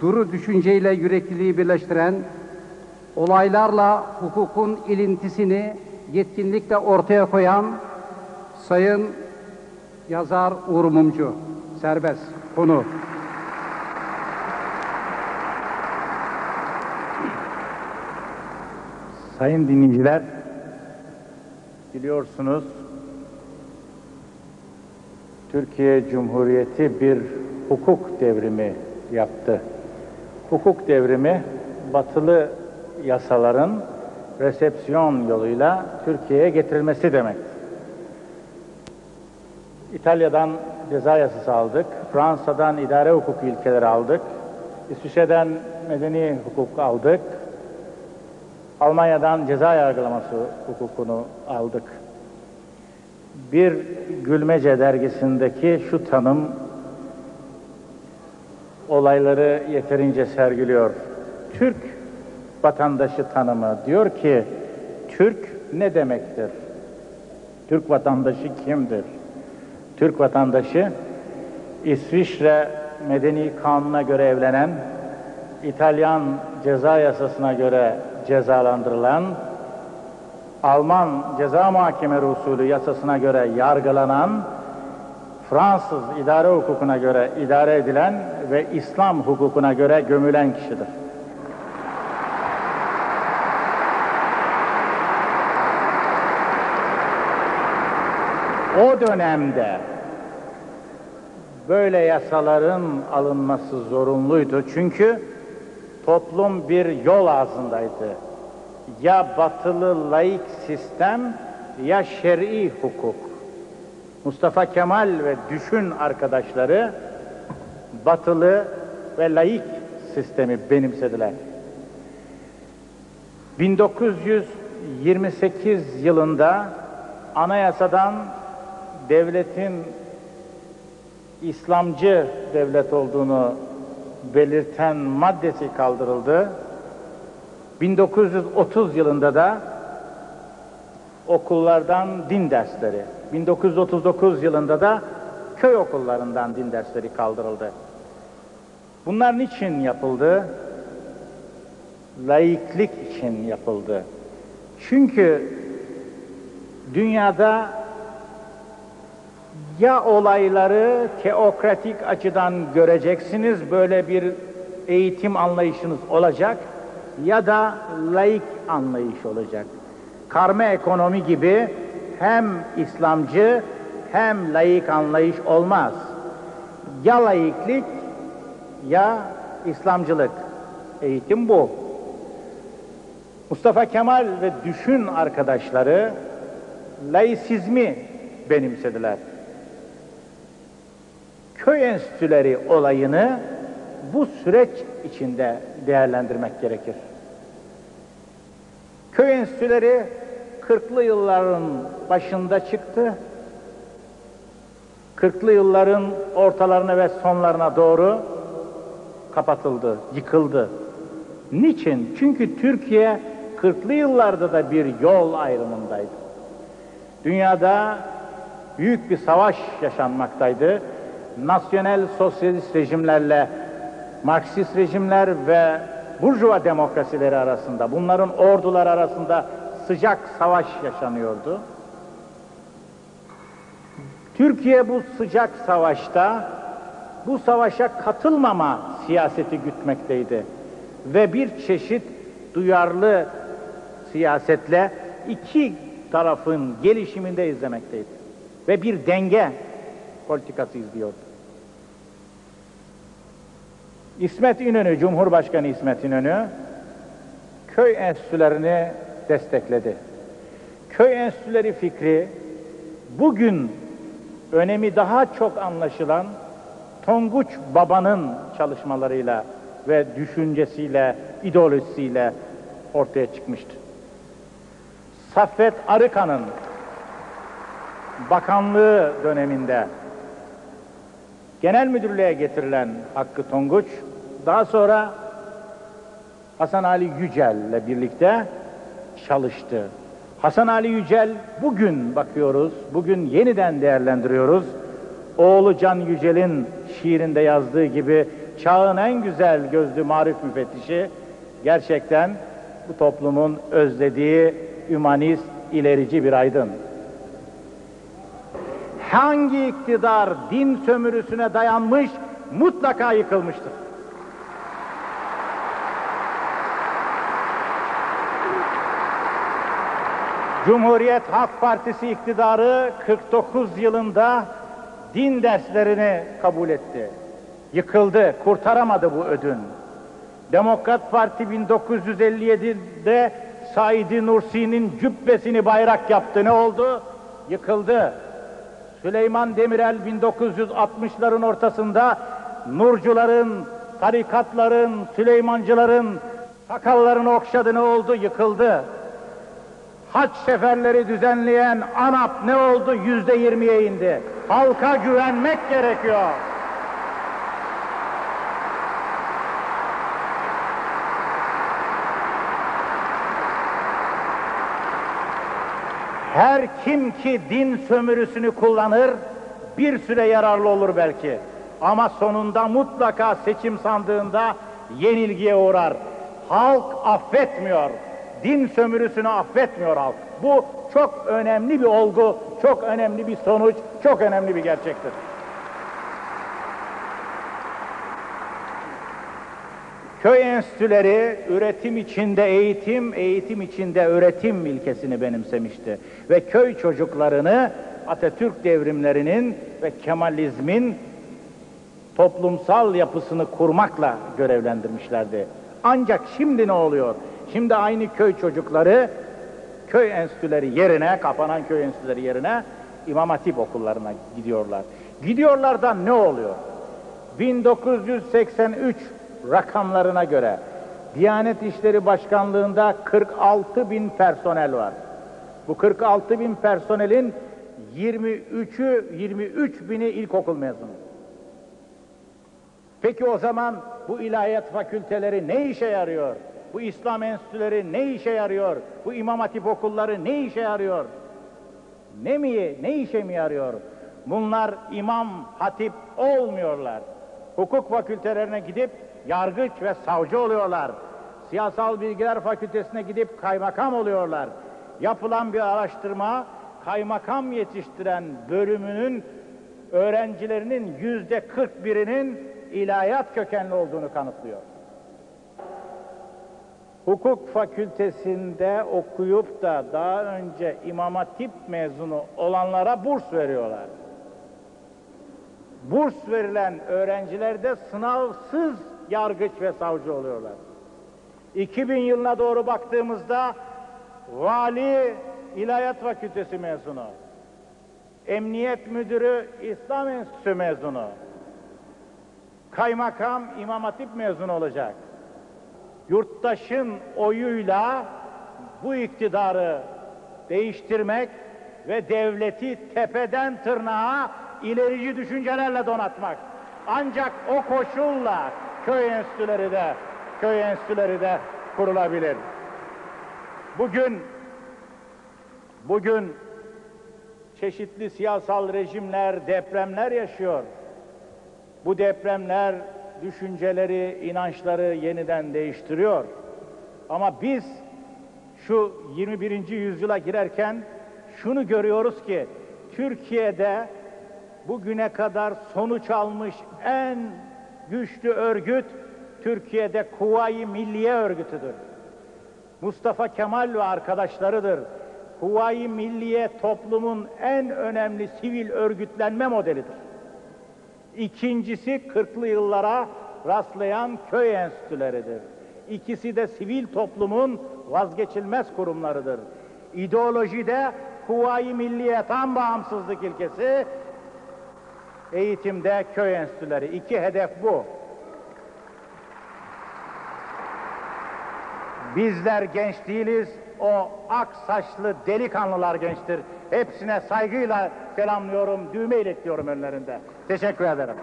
duru düşünceyle yürekliliği birleştiren, olaylarla hukukun ilintisini yetkinlikle ortaya koyan Sayın yazar Uğur Mumcu. Serbest. Konu. Sayın dinleyiciler, biliyorsunuz Türkiye Cumhuriyeti bir hukuk devrimi yaptı. Hukuk devrimi batılı yasaların resepsiyon yoluyla Türkiye'ye getirilmesi demek. İtalya'dan ceza yasası aldık, Fransa'dan idare hukuku ilkeleri aldık, İsviçre'den medeni hukuk aldık, Almanya'dan ceza yargılaması hukukunu aldık. Bir Gülmece dergisindeki şu tanım olayları yeterince sergiliyor. Türk vatandaşı tanımı diyor ki Türk ne demektir? Türk vatandaşı kimdir? Türk vatandaşı İsviçre Medeni Kanunu'na göre evlenen, İtalyan ceza yasasına göre cezalandırılan, Alman ceza muhakeme usulü yasasına göre yargılanan, Fransız idare hukukuna göre idare edilen ve İslam hukukuna göre gömülen kişidir. O dönemde böyle yasaların alınması zorunluydu. Çünkü toplum bir yol ağzındaydı. Ya batılı laik sistem ya şer'i hukuk. Mustafa Kemal ve düşün arkadaşları batılı ve laik sistemi benimsediler. 1928 yılında anayasadan devletin İslamcı devlet olduğunu belirten maddesi kaldırıldı. 1930 yılında da okullardan din dersleri, 1939 yılında da köy okullarından din dersleri kaldırıldı. Bunlar niçin yapıldı? Laiklik için yapıldı. Çünkü dünyada ya olayları teokratik açıdan göreceksiniz, böyle bir eğitim anlayışınız olacak ya da laik anlayış olacak. Karma ekonomi gibi hem İslamcı hem laik anlayış olmaz. Ya laiklik ya İslamcılık. Eğitim bu. Mustafa Kemal ve düşün arkadaşları laisizmi benimsediler köy enstitüleri olayını bu süreç içinde değerlendirmek gerekir. Köy enstitüleri 40'lı yılların başında çıktı. 40'lı yılların ortalarına ve sonlarına doğru kapatıldı, yıkıldı. Niçin? Çünkü Türkiye 40'lı yıllarda da bir yol ayrımındaydı. Dünyada büyük bir savaş yaşanmaktaydı nasyonel sosyalist rejimlerle Marksist rejimler ve Burjuva demokrasileri arasında, bunların ordular arasında sıcak savaş yaşanıyordu. Türkiye bu sıcak savaşta bu savaşa katılmama siyaseti gütmekteydi. Ve bir çeşit duyarlı siyasetle iki tarafın gelişiminde izlemekteydi. Ve bir denge politikası izliyordu. İsmet İnönü, Cumhurbaşkanı İsmet İnönü köy enstitülerini destekledi. Köy enstitüleri fikri bugün önemi daha çok anlaşılan Tonguç Baba'nın çalışmalarıyla ve düşüncesiyle, ideolojisiyle ortaya çıkmıştı. Saffet Arıkan'ın bakanlığı döneminde genel müdürlüğe getirilen Hakkı Tonguç, daha sonra Hasan Ali Yücel ile birlikte çalıştı. Hasan Ali Yücel bugün bakıyoruz, bugün yeniden değerlendiriyoruz. Oğlu Can Yücel'in şiirinde yazdığı gibi çağın en güzel gözlü marif müfettişi gerçekten bu toplumun özlediği ümanist, ilerici bir aydın. Hangi iktidar din sömürüsüne dayanmış mutlaka yıkılmıştır. Cumhuriyet Halk Partisi iktidarı 49 yılında din derslerini kabul etti. Yıkıldı, kurtaramadı bu ödün. Demokrat Parti 1957'de Said Nursi'nin cübbesini bayrak yaptı. Ne oldu? Yıkıldı. Süleyman Demirel 1960'ların ortasında Nurcuların, tarikatların, Süleymancıların sakallarını okşadı ne oldu? Yıkıldı. Haç seferleri düzenleyen ANAP ne oldu? Yüzde yirmiye indi. Halka güvenmek gerekiyor. Her kim ki din sömürüsünü kullanır, bir süre yararlı olur belki. Ama sonunda mutlaka seçim sandığında yenilgiye uğrar. Halk affetmiyor. Din sömürüsünü affetmiyor halk. Bu çok önemli bir olgu, çok önemli bir sonuç, çok önemli bir gerçektir. Köy enstitüleri üretim içinde eğitim, eğitim içinde öğretim ilkesini benimsemişti. Ve köy çocuklarını Atatürk devrimlerinin ve Kemalizmin toplumsal yapısını kurmakla görevlendirmişlerdi. Ancak şimdi ne oluyor? Şimdi aynı köy çocukları köy enstitüleri yerine, kapanan köy enstitüleri yerine İmam Hatip okullarına gidiyorlar. Gidiyorlar da ne oluyor? 1983 rakamlarına göre Diyanet İşleri Başkanlığı'nda 46 bin personel var. Bu 46 bin personelin 23'ü 23 bini ilkokul mezunu. Peki o zaman bu ilahiyat fakülteleri ne işe yarıyor? Bu İslam enstitüleri ne işe yarıyor? Bu İmam Hatip okulları ne işe yarıyor? Ne mi, ne işe mi yarıyor? Bunlar imam hatip olmuyorlar. Hukuk fakültelerine gidip yargıç ve savcı oluyorlar. Siyasal Bilgiler Fakültesine gidip kaymakam oluyorlar. Yapılan bir araştırma kaymakam yetiştiren bölümünün öğrencilerinin yüzde 41'inin ilahiyat kökenli olduğunu kanıtlıyor. Hukuk fakültesinde okuyup da daha önce İmam Hatip mezunu olanlara burs veriyorlar. Burs verilen öğrenciler de sınavsız yargıç ve savcı oluyorlar. 2000 yılına doğru baktığımızda vali İlahiyat Fakültesi mezunu, emniyet müdürü İslam Enstitüsü mezunu, kaymakam İmam Hatip mezunu olacak. Yurttaşın oyuyla bu iktidarı değiştirmek ve devleti tepeden tırnağa ilerici düşüncelerle donatmak. Ancak o koşulla köy enstitüleri de köy enstitüleri de kurulabilir. Bugün bugün çeşitli siyasal rejimler, depremler yaşıyor. Bu depremler düşünceleri, inançları yeniden değiştiriyor. Ama biz şu 21. yüzyıla girerken şunu görüyoruz ki Türkiye'de bugüne kadar sonuç almış en güçlü örgüt Türkiye'de Kuvayi Milliye Örgütü'dür. Mustafa Kemal ve arkadaşlarıdır. Kuvayi Milliye toplumun en önemli sivil örgütlenme modelidir. İkincisi 40'lı yıllara rastlayan köy enstitüleridir. İkisi de sivil toplumun vazgeçilmez kurumlarıdır. İdeolojide Kuvayi Milliye tam bağımsızlık ilkesi, eğitimde köy enstitüleri. İki hedef bu. Bizler genç değiliz, o ak saçlı delikanlılar gençtir. Hepsine saygıyla selamlıyorum, düğme iletiyorum önlerinde. Teşekkür ederim.